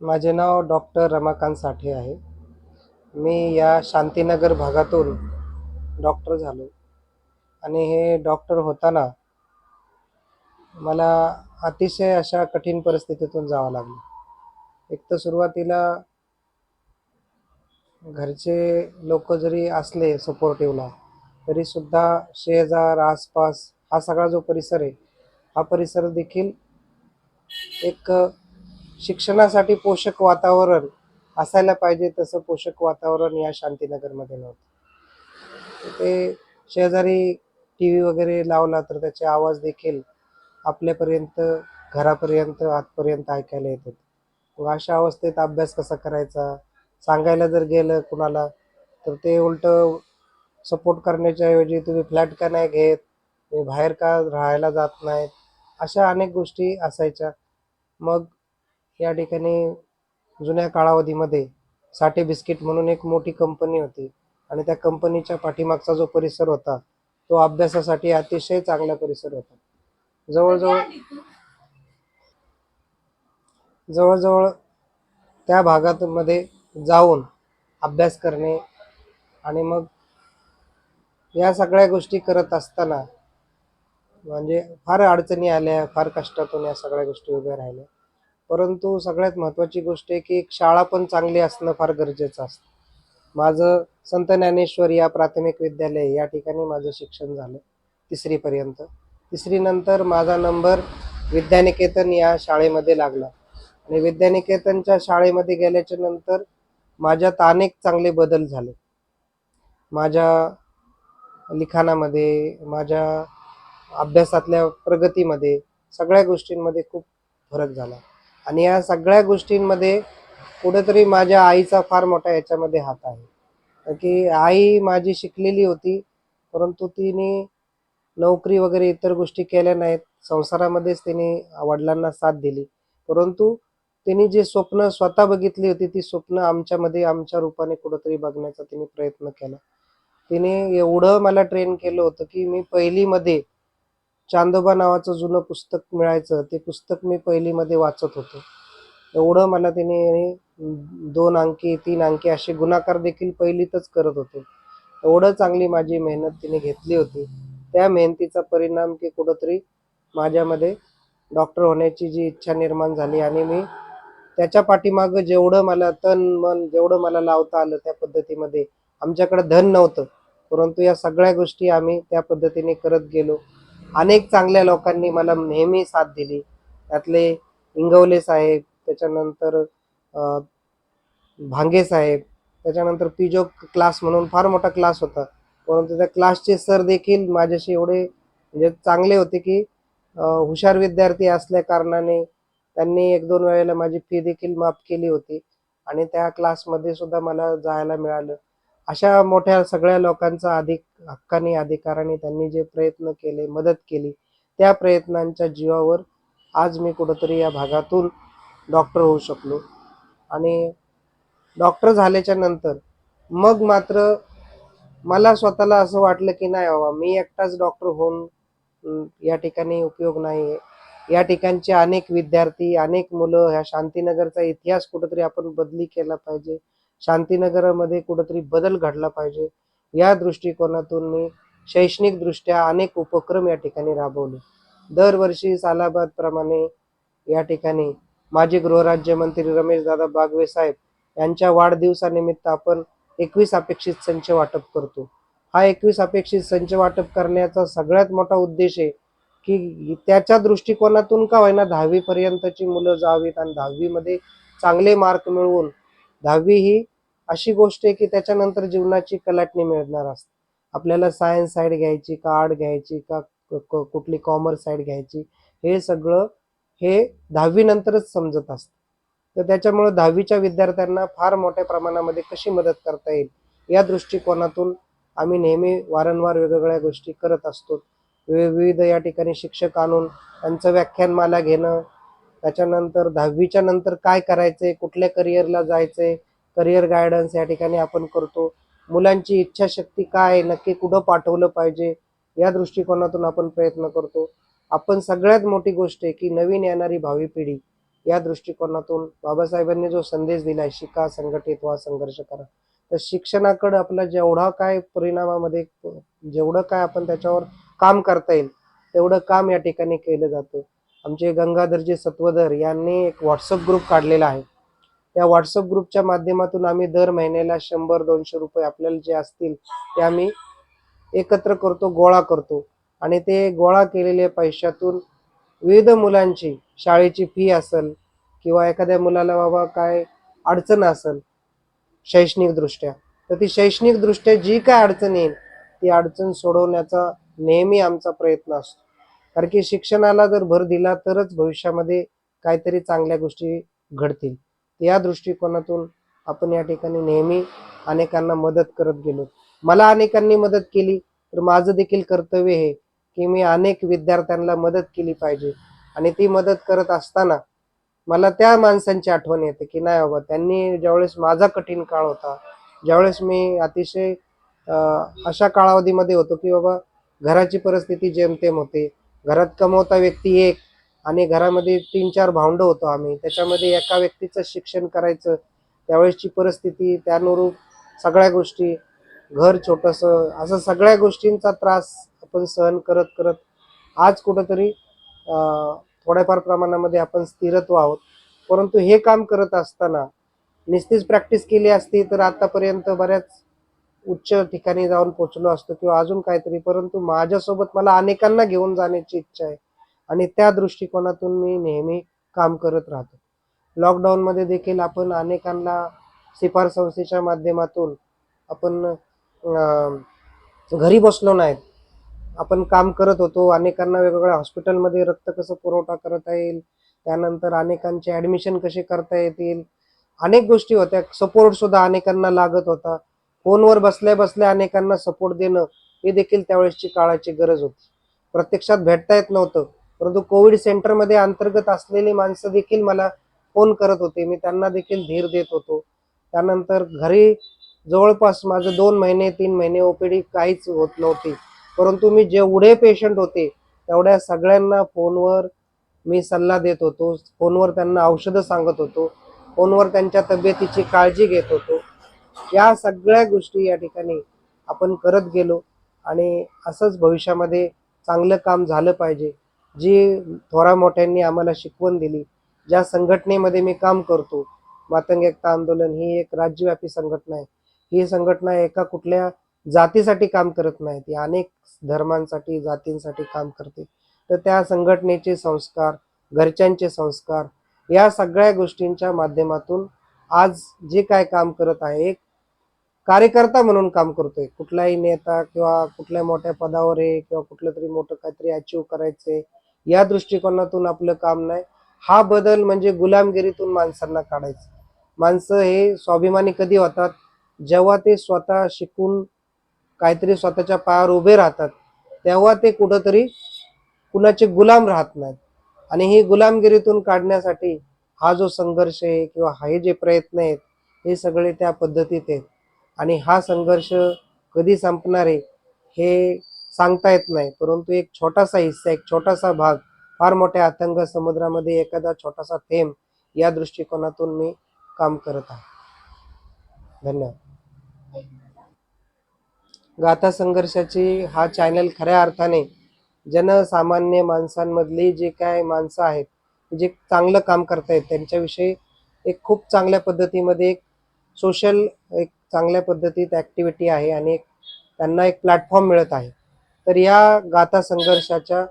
माझे नाव डॉक्टर रमाकांत साठे आहे. मी या शांतीनगर भागातून डॉक्टर झालो. आणि हे डॉक्टर होताना मला अतिशय अशा कठीण परिस्थितीतून जावं लागलं. एक तर सुरुवातीला घरचे लोक जरी असले सपोर्टिव्हला तरीसुद्धा शेजार आसपास हा सगळा जो परिसर आहे हा परिसर देखील एक शिक्षणासाठी पोषक वातावरण असायला पाहिजे तसं पोषक वातावरण या शांतीनगरमध्ये नव्हतं. ते शेजारी टी व्ही वगैरे लावला तर त्याचे आवाज देखील आपल्यापर्यंत घरापर्यंत आतपर्यंत ऐकायला येतात मग अशा अवस्थेत अभ्यास कसा करायचा? सांगायला जर गेलं कुणाला तर ते उलट सपोर्ट करण्याच्या ऐवजी तुम्ही फ्लॅट का नाही घेत? तुम्ही बाहेर का राहायला जात नाहीत? अशा अनेक गोष्टी असायच्या. मग या ठिकाणी जुन्या कालावधीमध्ये साठे बिस्किट म्हणून एक मोठी कंपनी होती. आणि त्या कंपनीच्या पाठीमागचा जो परिसर होता तो अभ्यासासाठी अतिशय चांगला परिसर होता. जवळजवळ जवळजवळ त्या भागातमध्ये जाऊन अभ्यास करणे आणि मग या सगळ्या गोष्टी करत असताना म्हणजे फार अडचणी आल्या फार कष्टातून या सगळ्या गोष्टी उभ्या राहिल्या. परंतु सगळ्यात महत्त्वाची गोष्ट आहे की एक शाळा पण चांगली असणं फार गरजेचं असतं. माझं संत ज्ञानेश्वर या प्राथमिक विद्यालय या ठिकाणी माझं शिक्षण झालं तिसरीपर्यंत. तिसरीनंतर माझा नंबर विद्यानिकेतन या शाळेमध्ये लागला. आणि विद्यानिकेतनच्या शाळेमध्ये गेल्याच्यानंतर माझ्यात अनेक चांगले बदल झाले. माझ्या लिखाणामध्ये माझ्या अभ्यासातल्या प्रगतीमध्ये सगळ्या गोष्टींमध्ये खूप फरक झाला. आणि या सगळ्या गोष्टींमध्ये कुठेतरी माझ्या आईचा फार मोठा याच्यामध्ये हात आहे. की आई माझी शिकलेली होती परंतु तिने नोकरी वगैरे इतर गोष्टी केल्या नाहीत. संसारामध्येच तिने वडिलांना साथ दिली. परंतु तिने जे स्वप्न स्वतः बघितली होती ती स्वप्न आमच्यामध्ये आमच्या रूपाने कुठंतरी बघण्याचा तिने प्रयत्न केला. तिने एवढं मला ट्रेन केलं होतं की मी पहिलीमध्ये चांदोबा नावाचं जुनं पुस्तक मिळायचं ते पुस्तक मी पहिलीमध्ये वाचत होतो. एवढं मला तिने दोन अंकी तीन अंकी असे गुणाकार देखील पहिलीतच करत होते. एवढं चांगली माझी मेहनत तिने घेतली होती. त्या मेहनतीचा परिणाम की कुठंतरी माझ्यामध्ये डॉक्टर होण्याची जी इच्छा निर्माण झाली आणि मी त्याच्या पाठीमागं जेवढं मला तन मन जेवढं मला लावता आलं त्या पद्धतीमध्ये आमच्याकडे धन नव्हतं. परंतु या सगळ्या गोष्टी आम्ही त्या पद्धतीने करत गेलो. अनेक चांगल्या लोकांनी मला नेहमी साथ दिली. त्यातले इंगवले साहेब त्याच्यानंतर भांगे साहेब त्याच्यानंतर पिजो क्लास म्हणून फार मोठा क्लास होता. परंतु त्या क्लासचे सर देखील माझ्याशी एवढे म्हणजे चांगले होते की हुशार विद्यार्थी असल्या कारणाने त्यांनी एक दोन वेळेला माझी फी देखील माफ केली होती. आणि त्या क्लासमध्ये सुद्धा मला जायला मिळालं. अशा मोठ्या सगळ्या लोकांचा अधिक हक्काने अधिकाराने त्यांनी जे प्रयत्न केले मदत केली त्या प्रयत्नांच्या जीवावर आज मी कुठंतरी या भागातून डॉक्टर होऊ शकलो. आणि डॉक्टर झाल्याच्यानंतर मग मात्र मला स्वतःला असं वाटलं की नाही बाबा मी एकटाच डॉक्टर होऊन या ठिकाणी उपयोग नाही आहे या ठिकाणचे अनेक विद्यार्थी अनेक मुलं ह्या शांतीनगरचा इतिहास कुठंतरी आपण बदली केला पाहिजे. शांतीनगरमध्ये कुठंतरी बदल घडला पाहिजे. या दृष्टिकोनातून मी शैक्षणिकदृष्ट्या अनेक उपक्रम या ठिकाणी राबवले. दरवर्षी सालाबाद प्रमाणे या ठिकाणी माजी गृहराज्यमंत्री रमेश दादा बागवे साहेब यांच्या वाढदिवसानिमित्त आपण एकवीस अपेक्षित संच वाटप करतो. हा एकवीस अपेक्षित संच वाटप करण्याचा सगळ्यात मोठा उद्देश आहे की त्याच्या दृष्टिकोनातून का होईना दहावीपर्यंतची मुलं जावीत आणि दहावीमध्ये चांगले मार्क मिळवून दहावी ही अशी गोष्ट आहे की त्याच्यानंतर जीवनाची कलाटणी मिळणार असते. आपल्याला सायन्स साईड घ्यायची का आर्ट घ्यायची का क- कुठली कॉमर्स साईड घ्यायची हे सगळं हे दहावी नंतरच समजत असतं. तर त्याच्यामुळं दहावीच्या विद्यार्थ्यांना फार मोठ्या प्रमाणामध्ये कशी मदत करता येईल या दृष्टिकोनातून आम्ही नेहमी वारंवार वेगवेगळ्या गोष्टी करत असतो. विविध या ठिकाणी शिक्षक आणून त्यांचं व्याख्यानमाला घेणं त्याच्यानंतर दहावीच्या नंतर काय करायचंय कुठल्या करिअरला जायचंय करिअर गायडन्स या ठिकाणी आपण करतो. मुलांची इच्छाशक्ती काय आहे, नक्की कुठं पाठवलं पाहिजे या दृष्टिकोनातून आपण प्रयत्न करतो. आपण सगळ्यात मोठी गोष्ट आहे की नवीन येणारी भावी पिढी या दृष्टिकोनातून बाबासाहेबांनी जो संदेश दिलाय शिका संघटित व्हा संघर्ष करा. तर शिक्षणाकडे आपला जेवढा काय परिणामामध्ये जेवढं काय आपण त्याच्यावर काम करता येईल तेवढं काम या ठिकाणी केलं जातं. आमचे गंगाधरजी सत्वधर यांनी एक व्हॉट्सअप ग्रुप काढलेला आहे. त्या व्हॉट्सअप ग्रुपच्या माध्यमातून आम्ही दर महिन्याला शंभर दोनशे रुपये आपल्याला जे असतील ते आम्ही एकत्र करतो गोळा करतो. आणि ते गोळा केलेल्या पैशातून विविध मुलांची शाळेची फी असेल किंवा एखाद्या मुलाला बाबा काय अडचण असेल शैक्षणिकदृष्ट्या तर ती शैक्षणिकदृष्ट्या जी काय अडचण येईल ती अडचण सोडवण्याचा नेहमी आमचा प्रयत्न असतो. कारण की शिक्षणाला जर भर दिला तरच भविष्यामध्ये काहीतरी चांगल्या गोष्टी घडतील. या दृष्टिकोनातून आपण या ठिकाणी नेहमी अनेकांना मदत करत गेलो. मला अनेकांनी मदत केली तर माझं देखील कर्तव्य हे की मी अनेक विद्यार्थ्यांना मदत केली पाहिजे. आणि ती मदत करत असताना मला त्या माणसांची आठवण येते की नाही बाबा त्यांनी ज्यावेळेस माझा कठीण काळ होता ज्यावेळेस मी अतिशय अशा कालावधीमध्ये होतो की बाबा घराची परिस्थिती जेमतेम होते. घरात कमवता व्यक्ती एक आणि घरामध्ये तीन चार भावंड होतो आम्ही. त्याच्यामध्ये एका व्यक्तीचं शिक्षण करायचं त्यावेळेसची परिस्थिती त्यानुरूप सगळ्या गोष्टी घर छोटंसं असं सगळ्या गोष्टींचा त्रास आपण सहन करत करत आज कुठंतरी थोड्याफार प्रमाणामध्ये आपण स्थिरत्व आहोत. परंतु हे काम करत असताना निस्तीच प्रॅक्टिस केली असती तर आतापर्यंत बऱ्याच उच्च ठिकाणी जाऊन पोचलो असतो किंवा अजून काहीतरी परंतु माझ्यासोबत मला अनेकांना घेऊन जाण्याची इच्छा आहे. आणि त्या दृष्टिकोनातून मी नेहमी काम करत राहतो. लॉकडाऊनमध्ये देखील आपण अनेकांना सिफार संस्थेच्या माध्यमातून आपण घरी बसलो नाहीत. आपण काम करत होतो अनेकांना वेगवेगळ्या हॉस्पिटलमध्ये रक्त कसं पुरवठा करता येईल त्यानंतर अनेकांचे ॲडमिशन कसे करता येतील अनेक गोष्टी होत्या. सपोर्ट सुद्धा अनेकांना लागत होता. फोनवर बसल्या बसल्या अनेकांना सपोर्ट देणं हे देखील त्यावेळेसची काळाची गरज होती. प्रत्यक्षात भेटता येत नव्हतं परंतु कोविड सेंटरमध्ये अंतर्गत असलेली माणसं देखील मला फोन करत होते. मी त्यांना देखील धीर देत होतो. त्यानंतर घरी जवळपास माझं दोन महिने तीन महिने ओपीडी काहीच होत नव्हती. परंतु मी जेवढे पेशंट होते तेवढ्या सगळ्यांना फोनवर मी सल्ला देत होतो. फोनवर त्यांना औषधं सांगत होतो. फोनवर त्यांच्या तब्येतीची काळजी घेत होतो. या सगळ्या गोष्टी या ठिकाणी आपण करत गेलो आणि असंच भविष्यामध्ये चांगलं काम झालं पाहिजे. जी थोरा मोठ्यांनी आम्हाला शिकवण दिली ज्या संघटनेमध्ये मी काम करतो मातंग एकता आंदोलन ही एक राज्यव्यापी संघटना आहे. ही संघटना एका कुठल्या जातीसाठी काम करत नाही ती अनेक धर्मांसाठी जातींसाठी काम करते. तर त्या संघटनेचे संस्कार घरच्यांचे संस्कार या सगळ्या गोष्टींच्या माध्यमातून आज जे काय काम करत आहे एक कार्यकर्ता म्हणून काम करतोय. कुठलाही नेता किंवा कुठल्या मोठ्या पदावर आहे किंवा कुठलं तरी मोठं काहीतरी अचीव करायचंय या दृष्टिकोनातून आपलं काम नाही. हा बदल म्हणजे गुलामगिरीतून माणसांना काढायचं. माणसं हे स्वाभिमानी कधी होतात? जेव्हा ते स्वतः शिकून काहीतरी स्वतःच्या पायावर उभे राहतात तेव्हा ते कुठंतरी कुणाचे गुलाम राहत नाहीत. आणि ही गुलामगिरीतून काढण्यासाठी हा जो संघर्ष आहे किंवा हे जे प्रयत्न आहेत हे सगळे त्या पद्धतीत आहेत. आणि हा संघर्ष कधी संपणार आहे हे सांगता येत नाही. परंतु एक छोटासा हिस्सा एक छोटासा भाग फार मोठ्या अथंग समुद्रामध्ये एखादा छोटासा थेंब या दृष्टिकोनातून मी काम करत आहे. धन्यवाद. गाथा संघर्षाची हा चॅनल खऱ्या अर्थाने जनसामान्य माणसांमधली जे काय माणसं आहेत जे चांगलं काम करतायत त्यांच्याविषयी एक खूप चांगल्या पद्धतीमध्ये एक सोशल एक चांगल्या पद्धतीत ॲक्टिव्हिटी आहे आणि त्यांना एक प्लॅटफॉर्म मिळत आहे. तर या गाथा संघर्षाच्या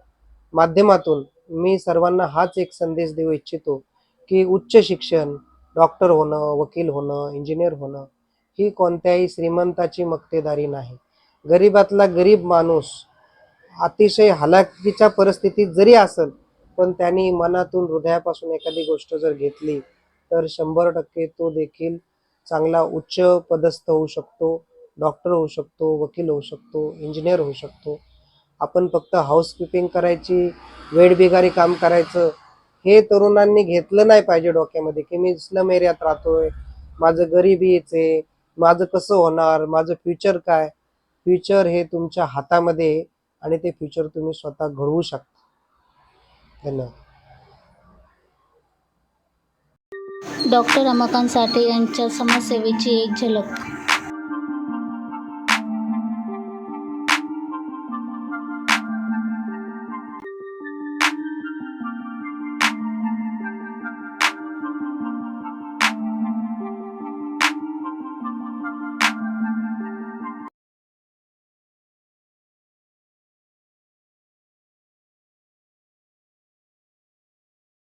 माध्यमातून मी सर्वांना हाच एक संदेश देऊ इच्छितो की उच्च शिक्षण डॉक्टर होणं वकील होणं इंजिनियर होणं ही कोणत्याही श्रीमंताची मक्तेदारी नाही. गरीबातला गरीब माणूस अतिशय हलाखीच्या परिस्थितीत जरी असेल पण त्यांनी मनातून हृदयापासून एखादी गोष्ट जर घेतली तर शंभर टक्के तो देखील चांगला उच्च पदस्थ होऊ शकतो डॉक्टर होऊ शकतो वकील होऊ शकतो इंजिनियर होऊ शकतो. आपण फक्त हाऊसकीपिंग करायची वेडबिगारी काम करायचं हे तरुणांनी घेतलं नाही पाहिजे डोक्यामध्ये की मी स्लम एरियात राहतोय माझं गरिबीच आहे माझं कसं होणार माझं फ्युचर काय? फ्युचर हे तुमच्या हातामध्ये आहे आणि ते फ्युचर तुम्ही स्वतः घडवू शकता. धन्यवाद. डॉक्टर रमाकांत साठे यांच्या समाजसेवेची एक झलक